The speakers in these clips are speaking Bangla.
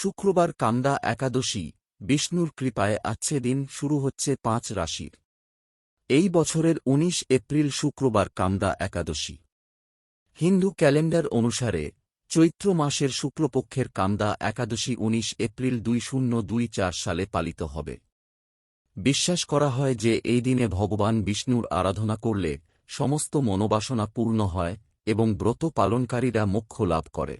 শুক্রবার কান্দা একাদশী, বিষ্ণুর কৃপায় আচ্ছে দিন শুরু হচ্ছে পাঁচ রাশির। এই বছরের ১৯ এপ্রিল শুক্রবার কামদা একাদশী। হিন্দু ক্যালেন্ডার অনুসারে চৈত্র মাসের শুক্লপক্ষের কামদা একাদশী ১৯ এপ্রিল দুই শূন্য দুই চার সালে পালিত হবে। বিশ্বাস করা হয় যে এই দিনে ভগবান বিষ্ণুর আরাধনা করলে সমস্ত মনোবাসনা পূর্ণ হয় এবং ব্রত পালনকারীরা মোক্ষ লাভ করে।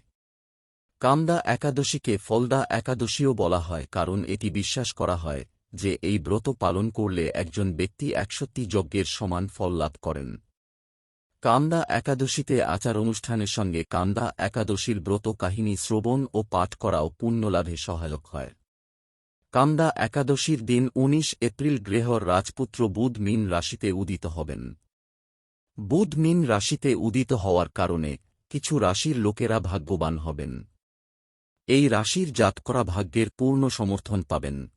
কামদা একাদশীকে ফলদা একাদশীও বলা হয়, কারণ এটি বিশ্বাস করা হয় যে এই ব্রত পালন করলে একজন ব্যক্তি একশত্তি যজ্ঞের সমান ফল লাভ করেন। কামদা একাদশীতে আচার অনুষ্ঠানের সঙ্গে কামদা একাদশীর ব্রত কাহিনী শ্রবণ ও পাঠ করাও পুণ্যলাভে সহায়ক হয়। কামদা একাদশীর দিন ১৯ এপ্রিল গৃহর রাজপুত্র বুধ মিন রাশিতে উদিত হবেন। বুধ মিন রাশিতে উদিত হওয়ার কারণে কিছু রাশির লোকেরা ভাগ্যবান হবেন। এই রাশির জাতকরা ভাগ্যের পূর্ণ সমর্থন পাবেন।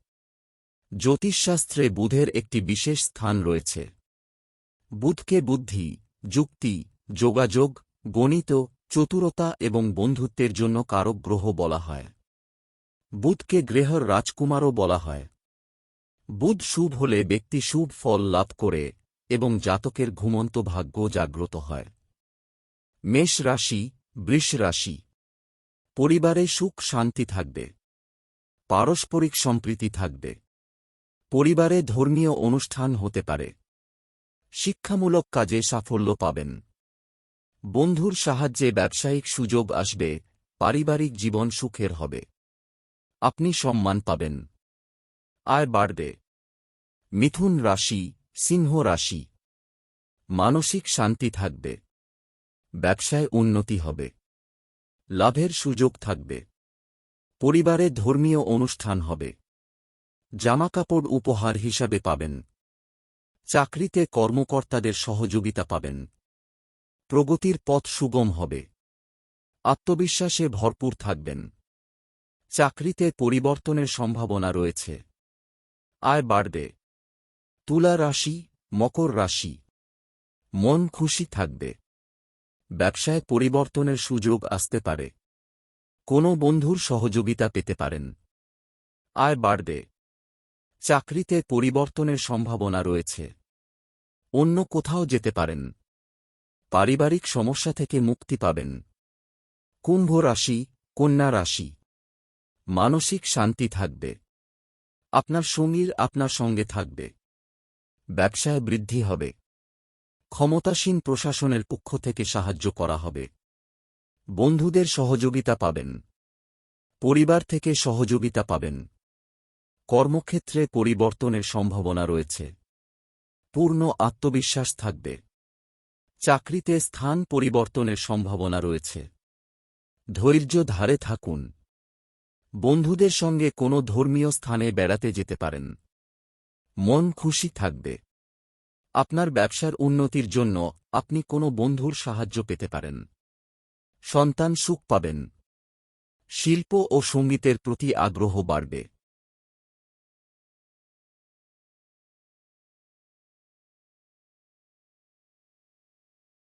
জ্যোতিষশাস্ত্রে বুধের একটি বিশেষ স্থান রয়েছে। বুধকে বুদ্ধি, যুক্তি, যোগাযোগ, গণিত, চতুরতা এবং বন্ধুত্বের জন্য কারক গ্রহ বলা হয়। বুধকে গ্রেহর রাজকুমারও বলা হয়। বুধ শুভ হলে ব্যক্তি শুভ ফল লাভ করে এবং জাতকের ঘুমন্ত ভাগ্য জাগ্রত হয়। মেষ রাশি, বৃষ রাশি। পরিবারে সুখ শান্তি থাকবে। পারস্পরিক সম্প্রীতি থাকবে। পরিবারে ধর্মীয় অনুষ্ঠান হতে পারে। শিক্ষামূলক কাজে সাফল্য পাবেন। বন্ধুর সাহায্যে ব্যবসায়িক সুযোগ আসবে, পারিবারিক জীবন সুখের হবে। আপনি সম্মান পাবেন। আয় বাড়বে। মিথুন রাশি, সিংহ রাশি। মানসিক শান্তি থাকবে। ব্যবসায় উন্নতি হবে। লাভের সুযোগ থাকবে। পরিবারে ধর্মীয় অনুষ্ঠান হবে। জামাকাপড় উপহার হিসাবে পাবেন। চাকরিতে কর্মকর্তাদের সহযোগিতা পাবেন। প্রগতির পথ সুগম হবে। আত্মবিশ্বাসে ভরপুর থাকবেন। চাকরিতে পরিবর্তনের সম্ভাবনা রয়েছে। আয় বাড়বে। তুলা রাশি, মকর রাশি। মন খুশি থাকবে। ব্যবসায় পরিবর্তনের সুযোগ আসতে পারে। কোনো বন্ধুর সহযোগিতা পেতে পারেন। আয় বাড়বে। চাকরিতে পরিবর্তনের সম্ভাবনা রয়েছে। অন্য কোথাও যেতে পারেন। পারিবারিক সমস্যা থেকে মুক্তি পাবেন। কুম্ভ রাশি, কন্যা রাশি। মানসিক শান্তি থাকবে। আপনার সঙ্গীর আপনার সঙ্গে থাকবে। ব্যবসায় বৃদ্ধি হবে। ক্ষমতাসীন প্রশাসনের পক্ষ থেকে সাহায্য করা হবে। বন্ধুদের সহযোগিতা পাবেন। পরিবার থেকে সহযোগিতা পাবেন। কর্মক্ষেত্রে পরিবর্তনের সম্ভাবনা রয়েছে। পূর্ণ আত্মবিশ্বাস থাকবে। চাকরিতে স্থান পরিবর্তনের সম্ভাবনা রয়েছে। ধৈর্য ধারে থাকুন। বন্ধুদের সঙ্গে কোনো ধর্মীয় স্থানে বেড়াতে যেতে পারেন। মন খুশি থাকবে। আপনার ব্যবসার উন্নতির জন্য আপনি কোনো বন্ধুর সাহায্য পেতে পারেন। সন্তান সুখ পাবেন। শিল্প ও সঙ্গীতের প্রতি আগ্রহ বাড়বে।